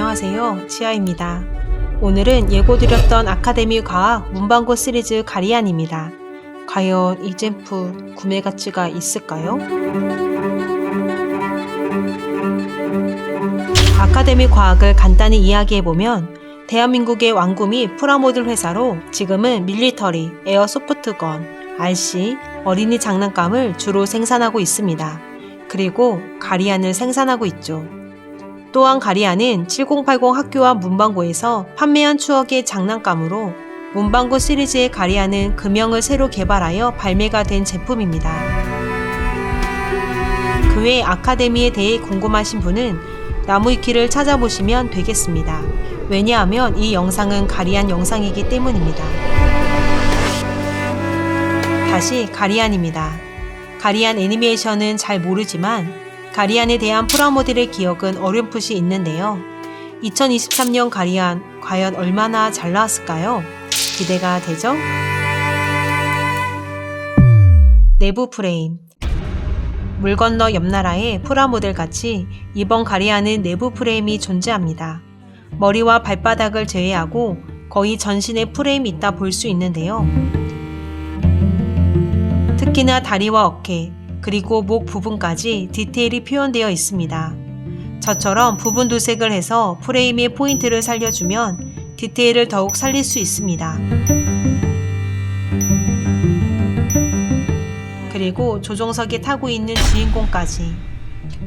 안녕하세요. 지아입니다. 오늘은 예고드렸던 아카데미 과학 문방구 시리즈 가리안입니다. 과연 이 제품 구매 가치가 있을까요? 아카데미 과학을 간단히 이야기해보면 대한민국의 및 프라모델 회사로 지금은 밀리터리, 에어소프트건, RC, 어린이 장난감을 주로 생산하고 있습니다. 그리고 가리안을 생산하고 있죠. 또한 가리안은 7080 학교와 문방구에서 판매한 추억의 장난감으로 문방구 시리즈의 가리안은 금형을 새로 개발하여 발매가 된 제품입니다. 그 외 아카데미에 대해 궁금하신 분은 나무위키를 찾아보시면 되겠습니다. 왜냐하면 이 영상은 가리안 영상이기 때문입니다. 다시 가리안입니다. 가리안 애니메이션은 잘 모르지만 가리안에 대한 프라모델의 기억은 어렴풋이 있는데요. 2023년 가리안 과연 얼마나 잘 나왔을까요? 기대가 되죠? 내부 프레임 물 건너 옆나라의 프라모델 같이 이번 가리안은 내부 프레임이 존재합니다. 머리와 발바닥을 제외하고 거의 전신에 프레임이 있다 볼 수 있는데요. 특히나 다리와 어깨, 그리고 목 부분까지 디테일이 표현되어 있습니다. 저처럼 부분 도색을 해서 프레임의 포인트를 살려주면 디테일을 더욱 살릴 수 있습니다. 그리고 조종석에 타고 있는 주인공까지.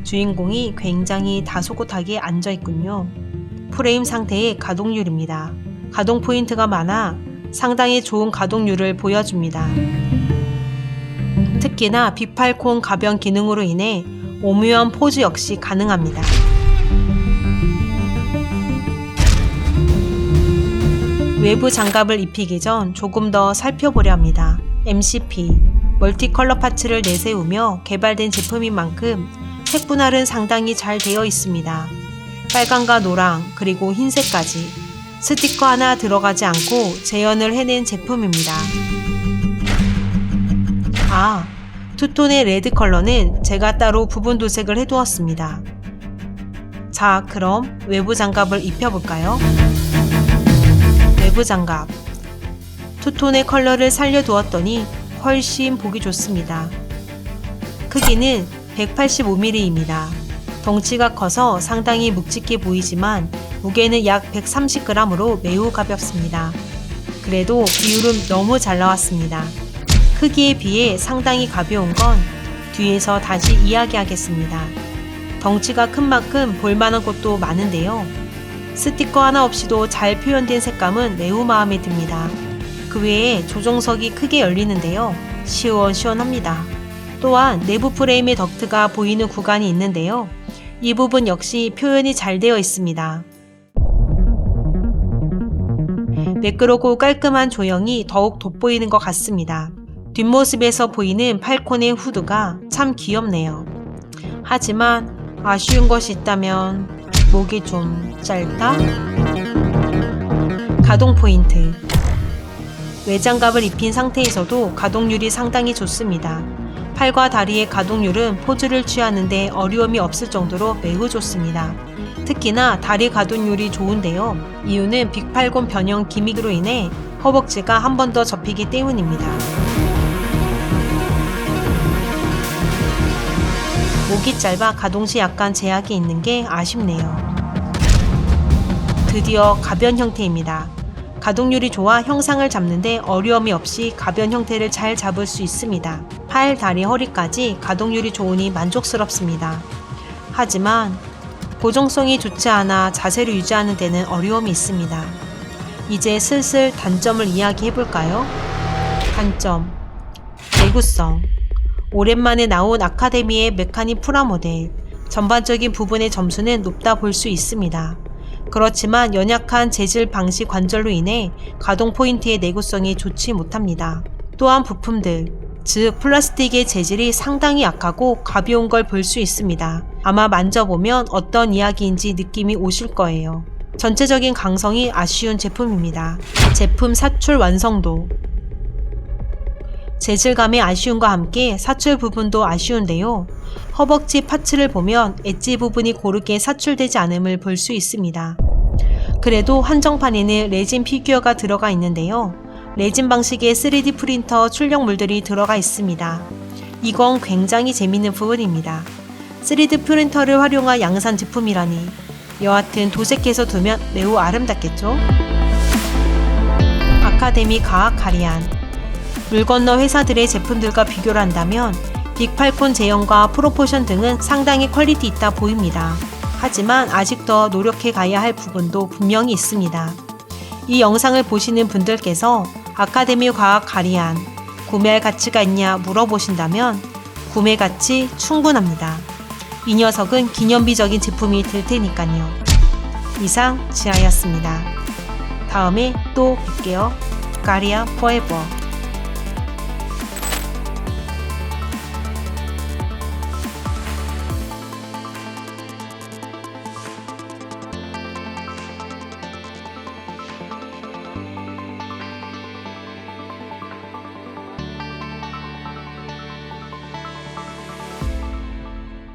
주인공이 굉장히 다소곳하게 앉아 있군요. 프레임 상태의 가동률입니다. 가동 포인트가 많아 상당히 좋은 가동률을 보여줍니다. 특히나 비팔콘 가변 기능으로 인해 오묘한 포즈 역시 가능합니다. 외부 장갑을 입히기 전 조금 더 살펴보려 합니다. MCP, 멀티컬러 파츠를 내세우며 개발된 제품인 만큼 색 분할은 상당히 잘 되어 있습니다. 빨강과 노랑, 그리고 흰색까지 스티커 하나 들어가지 않고 재현을 해낸 제품입니다. 아, 투톤의 레드 컬러는 제가 따로 부분 도색을 해두었습니다. 자, 그럼 외부 장갑을 입혀볼까요? 외부 장갑. 투톤의 컬러를 살려두었더니 훨씬 보기 좋습니다. 크기는 185mm입니다. 덩치가 커서 상당히 묵직해 보이지만 무게는 약 130g으로 매우 가볍습니다. 그래도 비율은 너무 잘 나왔습니다. 크기에 비해 상당히 가벼운 건 뒤에서 다시 이야기하겠습니다. 덩치가 큰 만큼 볼만한 곳도 많은데요. 스티커 하나 없이도 잘 표현된 색감은 매우 마음에 듭니다. 그 외에 조종석이 크게 열리는데요. 시원시원합니다. 또한 내부 프레임의 덕트가 보이는 구간이 있는데요. 이 부분 역시 표현이 잘 되어 있습니다. 매끄럽고 깔끔한 조형이 더욱 돋보이는 것 같습니다. 뒷모습에서 보이는 팔콘의 후드가 참 귀엽네요. 하지만 아쉬운 것이 있다면 목이 좀 짧다? 가동 포인트 외장갑을 입힌 상태에서도 가동률이 상당히 좋습니다. 팔과 다리의 가동률은 포즈를 취하는데 어려움이 없을 정도로 매우 좋습니다. 특히나 다리 가동률이 좋은데요. 이유는 빅팔곤 변형 기믹으로 인해 허벅지가 한 번 더 접히기 때문입니다. 목이 짧아 가동 시 약간 제약이 있는 게 아쉽네요. 드디어 가변 형태입니다. 가동률이 좋아 형상을 잡는데 어려움이 없이 가변 형태를 잘 잡을 수 있습니다. 팔, 다리, 허리까지 가동률이 좋으니 만족스럽습니다. 하지만 고정성이 좋지 않아 자세를 유지하는 데는 어려움이 있습니다. 이제 슬슬 단점을 이야기해 볼까요? 단점. 내구성. 오랜만에 나온 아카데미의 메카니 프라모델. 전반적인 부분의 점수는 높다 볼 수 있습니다. 그렇지만 연약한 재질 방식 관절로 인해 가동 포인트의 내구성이 좋지 못합니다. 또한 부품들, 즉 플라스틱의 재질이 상당히 약하고 가벼운 걸 볼 수 있습니다. 아마 만져보면 어떤 이야기인지 느낌이 오실 거예요. 전체적인 강성이 아쉬운 제품입니다. 제품 사출 완성도 재질감의 아쉬움과 함께 사출 부분도 아쉬운데요. 허벅지 파츠를 보면 엣지 부분이 고르게 사출되지 않음을 볼 수 있습니다. 그래도 한정판에는 레진 피규어가 들어가 있는데요. 레진 방식의 3D 프린터 출력물들이 들어가 있습니다. 이건 굉장히 재밌는 부분입니다. 3D 프린터를 활용한 양산 제품이라니 여하튼 도색해서 두면 매우 아름답겠죠? 아카데미 과학 가리안 물 건너 회사들의 제품들과 비교를 한다면 빅팔콘 제형과 프로포션 등은 상당히 퀄리티 있다 보입니다. 하지만 아직 더 노력해 가야 할 부분도 분명히 있습니다. 이 영상을 보시는 분들께서 아카데미 과학 가리안 구매할 가치가 있냐 물어보신다면 구매 가치 충분합니다. 이 녀석은 기념비적인 제품이 될 테니까요. 이상 지아였습니다. 다음에 또 뵐게요. 가리아 포에버